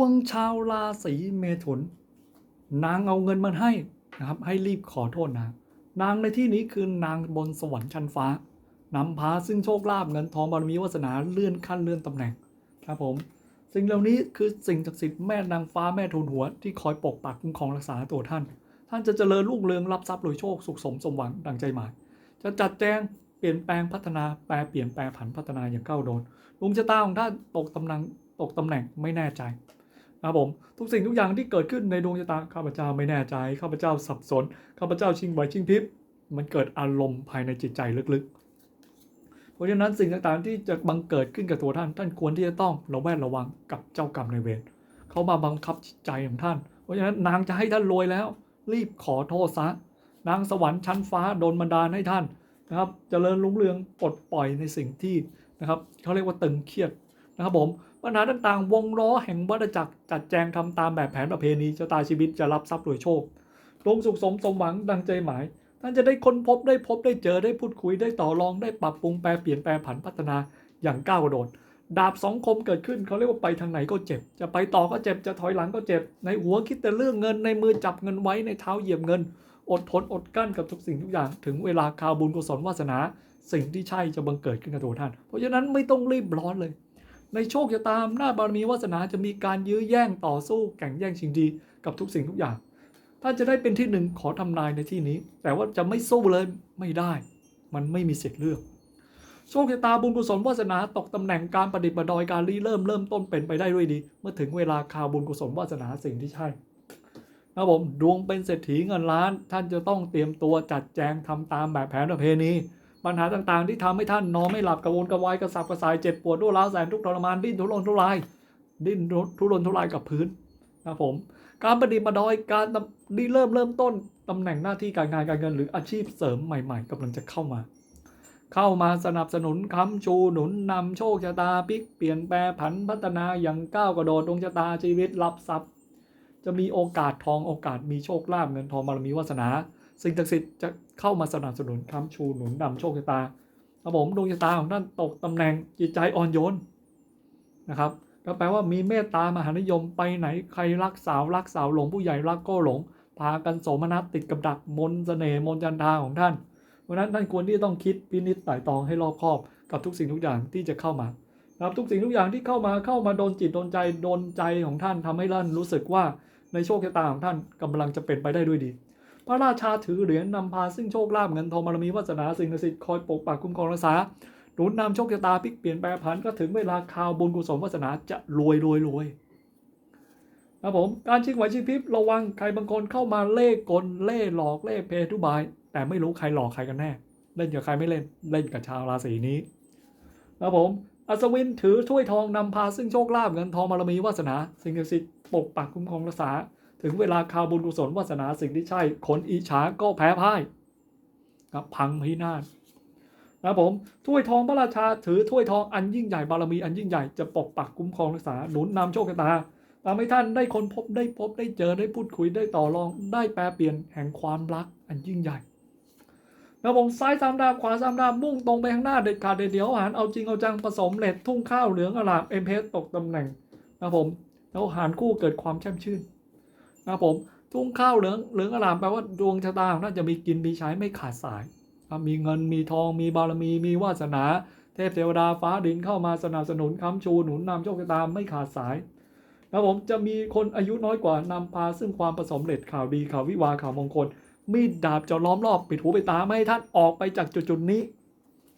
วงชาวราศีเมถุน นางเอาเงินมาให้นะครับ ให้รีบขอโทษนางนางในที่นี้คือนางบนสวรรค์ชั้นฟ้านำพาซึ่งโชคลาภเงินทองบารมีวาสนาเลื่อนขั้นเลื่อนตำแหน่งครับผม สิ่งเหล่านี้คือสิ่งศักดิ์สิทธิ์แม่นางฟ้าแม่ทูลหัว ที่คอยปกปักคุ้มครองรักษาตัวท่าน ท่านจะเจริญรุ่งเรืองรับทรัพย์รวยโชคสุขสมสมหวังดังใจหมาย จะจัดแจงเปลี่ยนแปลงพัฒนาแปลเปลี่ยนแปลผันพัฒนาอย่างก้าวโดนดวงชะตาของท่านตกตำแหน่งตกตำแหน่งไม่แน่ใจ นะครับผมทุกสิ่งทุกอย่างที่เกิดขึ้นในดวงชะตาข้าพเจ้าไม่แน่ใจข้าพเจ้าสับสนข้าพเจ้าชิงไหวชิงพริบมันเกิดอารมณ์ภายในจิตใจลึกๆ เพราะฉะนั้นสิ่งต่างๆที่จะบังเกิดขึ้นกับตัวท่าน ท่านควรที่จะต้องระแวดระวังกับเจ้ากรรมนายเวรเขามาบังคับจิตใจของท่าน เพราะฉะนั้นนางจะให้ท่านรวยแล้ว รีบขอโทษซะนางสวรรค์ชั้นฟ้าโดนบันดาลให้ท่านนะครับเจริญรุ่งเรืองปลดปล่อยในสิ่งที่นะครับเขาเรียกว่าตึงเครียดนะครับผม ปัญหาต่างๆ วงล้อแห่งวัฏจักรจัดแจงทำตามแบบแผนประเพณีชะตาชีวิตจะรับทรัพย์รวยโชคลงสุขสมสมหวังดังใจหมาย ท่านจะได้ค้นพบได้พบได้เจอได้พูดคุยได้ต่อรองได้ปรับปรุงแปลเปลี่ยนแปลผันพัฒนาอย่างก้าวกระโดด ดาบสองคมเกิดขึ้นเขาเรียกว่าไปทางไหนก็เจ็บ จะไปต่อก็เจ็บจะถอยหลังก็เจ็บ ในหัวคิดแต่เรื่องเงินในมือจับเงินไว้ในเท้าเหยียบเงิน อดทนอดกั้นกับทุกสิ่งทุกอย่าง ถึงเวลาคาวบุญกุศลวาสนา สิ่งที่ใช่จะบังเกิดขึ้นกับตัวท่าน เพราะฉะนั้นไม่ต้องรีบร้อนเลย ในโชคชะตาอำนาจบารมีวาสนาจะมีการยื้อแย่งต่อสู้แข่งแย่งชิงดีกับทุกสิ่งทุกอย่างท่านจะได้เป็นที่หนึ่งขอทำนายในที่นี้ แต่ว่าจะไม่สู้เลยไม่ได้ มันไม่มีสิทธิ์เลือก โชคชะตาบุญกุศลวาสนาตกตำแหน่งการประดิษฐ์ประดอยการรีเริ่มเริ่มต้นเป็นไปได้ด้วยดี เมื่อถึงเวลาข่าวบุญกุศลวาสนาสิ่งที่ใช่นะครับผมดวงเป็นเศรษฐีเงินล้าน ท่านจะต้องเตรียมตัวจัดแจงทำตามแบบแผนประเพณี ปัญหาต่างๆ ที่ทำให้ท่านนอนไม่หลับกระวนกระวายกระสับกระส่ายเจ็บปวดรุนร้าวแสนทุกทรมานดิ้นทุรนทุราย ดิ้นทุรนทุรายกับพื้นนะผม การประดิษฐ์ประดอยการดีเริ่มเริ่มต้นตำแหน่งหน้าที่การงานการเงินหรืออาชีพเสริมใหม่ ๆกำลังจะเข้ามา เข้ามาสนับสนุนค้ำชูหนุนนำโชคชะตาพลิกเปลี่ยนแปลผันพัฒนาอย่างก้าวกระโดดดวงชะตาชีวิตรับทรัพย์ จะมีโอกาสทองโอกาสมีโชคลาภเงินทองบารมีวาสนา สิ่งศักดิ์สิทธิ์จะเข้ามาสนับสนุนค้ำชูหนุนนำโชคชะตาครับผมดวงชะตาของท่านตกตำแหน่งจิตใจอ่อนโยนนะครับก็แปลว่ามีเมตตามหานิยมไปไหนใครรักสาวรักสาวหลงผู้ใหญ่รักก็หลง พากันโสมนัสติดกับดักมนต์เสน่ห์มนจันทราของท่านเพราะนั้นท่านควรที่ต้องคิดพินิจไตร่ตรองให้รอบคอบกับทุกสิ่งทุกอย่างที่จะเข้ามานะครับทุกสิ่งทุกอย่างที่เข้ามาเข้ามาโดนจิตโดนใจโดนใจของท่านทำให้ท่านรู้สึกว่าในโชคชะตาของท่านกำลังจะเป็นไปได้ด้วยดี พระราชาถือเหรียญนำพาซึ่งโชคลาภเงินทองบารมีวาสนาสิ่งศักดิ์สิทธิ์คอยปกปักคุ้มครองรักษาหนุนนำโชคชะตาพลิกเปลี่ยนแปลผันก็ถึงเวลาข่าวบุญกุศลวาสนาจะรวยรวยรวยครับผมการชิงไหวชิงพริบระวังใครบางคนเข้ามาเล่กลเล่หลอกเล่เพทุบาย แต่ไม่รู้ใครหลอกใครกันแน่ เล่นกับใครไม่เล่นเล่นกับชาวราศีนี้ครับผมอัศวินถือถ้วยทองนำพาซึ่งโชคลาภเงินทองบารมีวาสนา สิ่งศักดิ์สิทธิ์ปกปักคุ้มครองรักษา ถึงเวลาข่าวบุญกุศลวาสนาสิ่งที่ใช่ คนอิจฉาก็แพ้พ่ายครับพังพินาศนะผมถ้วยทองพระราชาถือถ้วยทองอันยิ่งใหญ่บารมีอันยิ่งใหญ่จะปกปักคุ้มครองรักษาหนุนนำโชคชะตาทำให้ท่านได้คนพบได้พบได้เจอได้พูดคุยได้ต่อรองได้แปลเปลี่ยนแห่งความรักอันยิ่งใหญ่นะผมซ้ายสามดาบขวาสามดาบมุ่งตรงไปข้างหน้าเด็ดขาดเด็ดเดี่ยวหารเอาจริงเอาจังผสมเหล็ดทุ่งข้าวเหลืองอลามเอ็มเพสตกตำแหน่งนะผมแล้วหารคู่เกิดความแช่มชื่น นะครับผมทุ่งข้าวเหลืองเหลืองอลามแปลว่าดวงชะตาของท่านจะมีกินมีใช้ไม่ขาดสาย มีเงินมีทองมีบารมีมีวาสนา เทพเทวดาฟ้าดินเข้ามาสนับสนุนค้ำชูหนุนนำโชคชะตาไม่ขาดสายครับผมจะมีคนอายุน้อยกว่านำพาซึ่งความประสมเร็จข่าวดีข่าววิวาข่าวมงคล มีดดาบจะล้อมรอบปิดหูปิดตาไม่ให้ท่านออกไปจากจุดๆนี้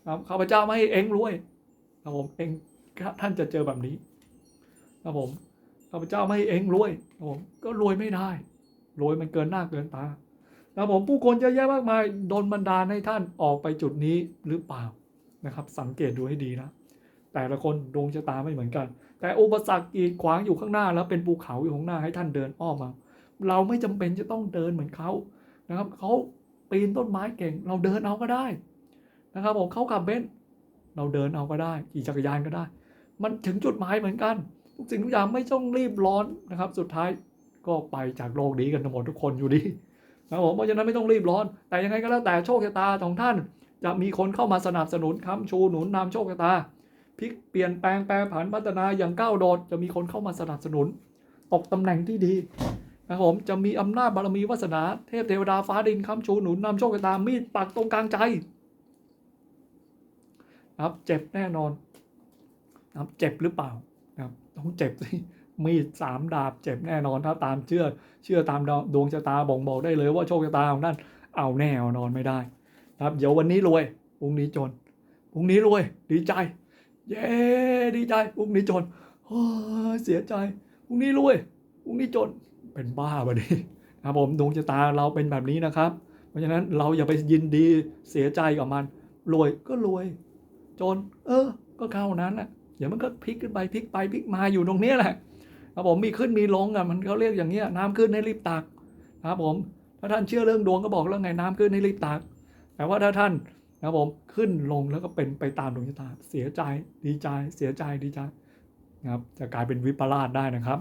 ครับข้าพเจ้าไม่ให้เองรวยครับผมเองท่านจะเจอแบบนี้ครับผม ข้าพเจ้าไม่เองรวยผมก็รวยไม่ได้ รวยมันเกินหน้าเกินตานะครับผมผู้คนเยอะแยะมากมายโดนบันดาลให้ท่านออกไปจุดนี้หรือเปล่านะครับ สังเกตดูให้ดีนะ แต่ละคนดวงชะตาไม่เหมือนกัน แต่อุปสรรคกีดขวางอยู่ข้างหน้า แล้วเป็นภูเขาอยู่ข้างหน้าให้ท่านเดินอ้อมมา เราไม่จำเป็นจะต้องเดินเหมือนเขานะครับเขาปีนต้นไม้เก่ง เราเดินเอาก็ได้นะครับผมเขาขับเบนซ์เราเดินเอาก็ได้ขี่จักรยานก็ได้ มันถึงจุดหมายเหมือนกัน ทุกสิ่งทุกอย่างไม่ต้องรีบร้อนนะครับ สุดท้ายก็ไปจากโลกนี้กันทั้งหมดทุกคนอยู่ดีนะครับผมเพราะฉะนั้นไม่ต้องรีบร้อน แต่ยังไงก็แล้วแต่โชคชะตาของท่าน จะมีคนเข้ามาสนับสนุนค้ำชูหนุนนำโชคชะตาพลิกเปลี่ยนแปลงแปรผันพัฒนาอย่างก้าวโดดจะมีคนเข้ามาสนับสนุน ตกตำแหน่งที่ดีนะครับผมจะมีอำนาจบารมีวาสนาเทพเทวดาฟ้าดินค้ำชูหนุนนำโชคชะตามีดปักตรงกลางใจนะครับเจ็บแน่นอนนะครับเจ็บหรือเปล่า นะครับต้องเจ็บสิมีสามดาบเจ็บแน่นอนถ้าตามเชื่อเชื่อตามดวงชะตาบ่งบอกได้เลยว่าโชคชะตาของท่านเอาแน่เอานอนไม่ได้นะครับเดี๋ยววันนี้รวยพรุ่งนี้จนพรุ่งนี้รวย ดีใจ เย้ดีใจพรุ่งนี้จนเฮ้ยเสียใจพรุ่งนี้รวยพรุ่งนี้จนเป็นบ้าบดีครับผมดวงชะตาเราเป็นแบบนี้นะครับ เพราะฉะนั้นเราอย่าไปยินดีเสียใจกับมัน รวยก็รวย จน เออ ก็เข้านั้นแหละ เดี๋ยวมันก็พลิกขึ้นไปพลิกไปพลิกมาอยู่ตรงนี้แหละครับผมมีขึ้นมีลงอะมันเขาเรียกอย่างเงี้ยน้ำขึ้นให้รีบตักนะครับผมถ้าท่านเชื่อเรื่องดวงก็บอกแล้วไงน้ำขึ้นให้รีบตัก แต่ว่าถ้าท่านนะครับผมขึ้นลงแล้วก็เป็นไปตามดวงชะตาเสียใจดีใจเสียใจดีใจนะครับจะกลายเป็นวิปลาสได้นะครับ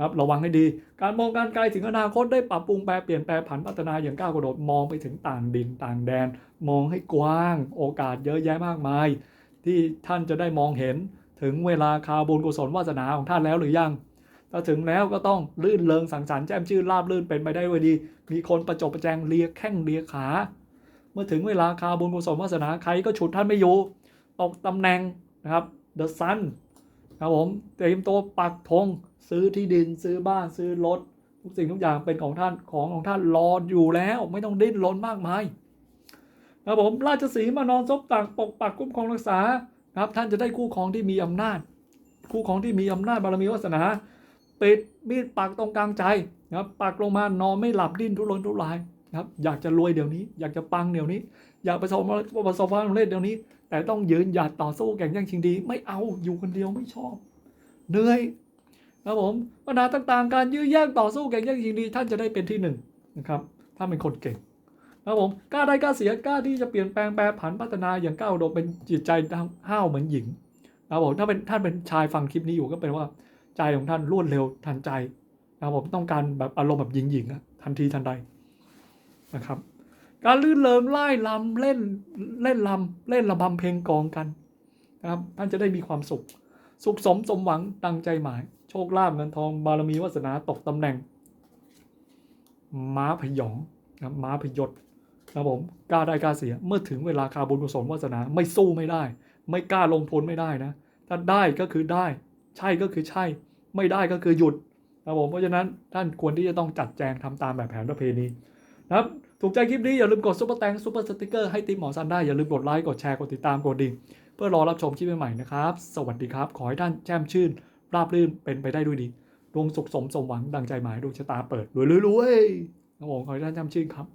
ครับระวังให้ดี การมองการไกลถึงอนาคตได้ปรับปรุงแปลเปลี่ยนแปลผันพัฒนาอย่างก้าวกระโดดมองไปถึงต่างดินต่างแดน มองให้กว้าง โอกาสเยอะแยะมากมาย ที่ท่านจะได้มองเห็นถึงเวลาคาบุญกุศลวาสนาของท่านแล้วหรือยัง ถ้าถึงแล้วก็ต้องลื่นเริงสังสรรค์แจ่มชื่นราบลื่นเป็นไปได้ด้วยดี มีคนประจบประแจงเลียแข้งเลียขา เมื่อถึงเวลาคาบุญกุศลวาสนาใครก็ฉุดท่านไม่อยู่ตกตำแหน่งนะครับเดอะซันครับผมเตรียมตัวปักธงซื้อที่ดินซื้อบ้านซื้อรถทุกสิ่งทุกอย่างเป็นของท่านของของท่านรออยู่แล้ว ไม่ต้องดิ้นรนมากมาย ครับผมราชสีมานอนซบตักปกปักคุ้มครองรักษาครับ ท่านจะได้คู่ครองที่มีอำนาจ คู่ครองที่มีอำนาจบารมีวาสนา ปิดมีดปักตรงกลางใจนะครับปักลงมานอนไม่หลับดิ้นทุรนทุรายนะครับอยากจะรวยเดี๋ยวนี้ อยากจะปังเดี๋ยวนี้ อยากประสบประสบความสำเร็จเดี๋ยวนี้ แต่ต้องยืนหยัดต่อสู้แข่งแย่งชิงดี ไม่เอาอยู่คนเดียวไม่ชอบเหนื่อยครับผมปัญหาต่างๆ การยื้อแย่งต่อสู้แข่งแย่งชิงดี ท่านจะได้เป็นที่หนึ่งนะครับ ถ้าเป็นคนเก่ง ครับผมกล้าได้กล้าเสียกล้าที่จะเปลี่ยนแปลงแปรผันพัฒนาอย่างก้าวโดดเป็นจิตใจห้าวเหมือนหญิงครับผมถ้าเป็นท่านเป็นชายฟังคลิปนี้อยู่ก็เป็นว่าใจของท่านรวดเร็วทันใจนะครับผมต้องการแบบอารมณ์แบบหญิงๆอะทันทีทันใดนะครับการลื่นเลิมไล่ลำเล่นเล่นลำเล่นระบำเพลงกองกันนะครับท่านจะได้มีความสุข สุขสมสมหวังดังใจหมาย โชคลาภเงินทองบารมีวาสนาตกตำแหน่ง ม้าพยองนะม้าพยศ ครับผมกล้าได้กล้าเสีย เมื่อถึงเวลาคาบุญกุศลวาสนาไม่สู้ไม่ได้ ไม่กล้าลงทุนไม่ได้นะ ถ้าได้ก็คือได้ ใช่ก็คือใช่ ไม่ได้ก็คือหยุดนะครับผมเพราะฉะนั้นท่านควรที่จะต้องจัดแจงทำตามแบบแผนประเพณีนะครับถูกใจคลิปนี้อย่าลืมกดซุปเปอร์แตงซุปเปอร์สติกเกอร์ให้ติมหมอซันได้อย่าลืมกดไลค์กดแชร์กดติดตามกดดิ่งเพื่อรอรับชมคลิปใหม่ๆนะครับ สวัสดีครับ ขอให้ท่านแจ่มชื่น ราบรื่นเป็นไปได้ด้วยดีดวงสุขสมสมหวังดังใจหมายดวงชะตาเปิดรวยๆๆครับผมขอให้ท่านแจ่มชื่นครับ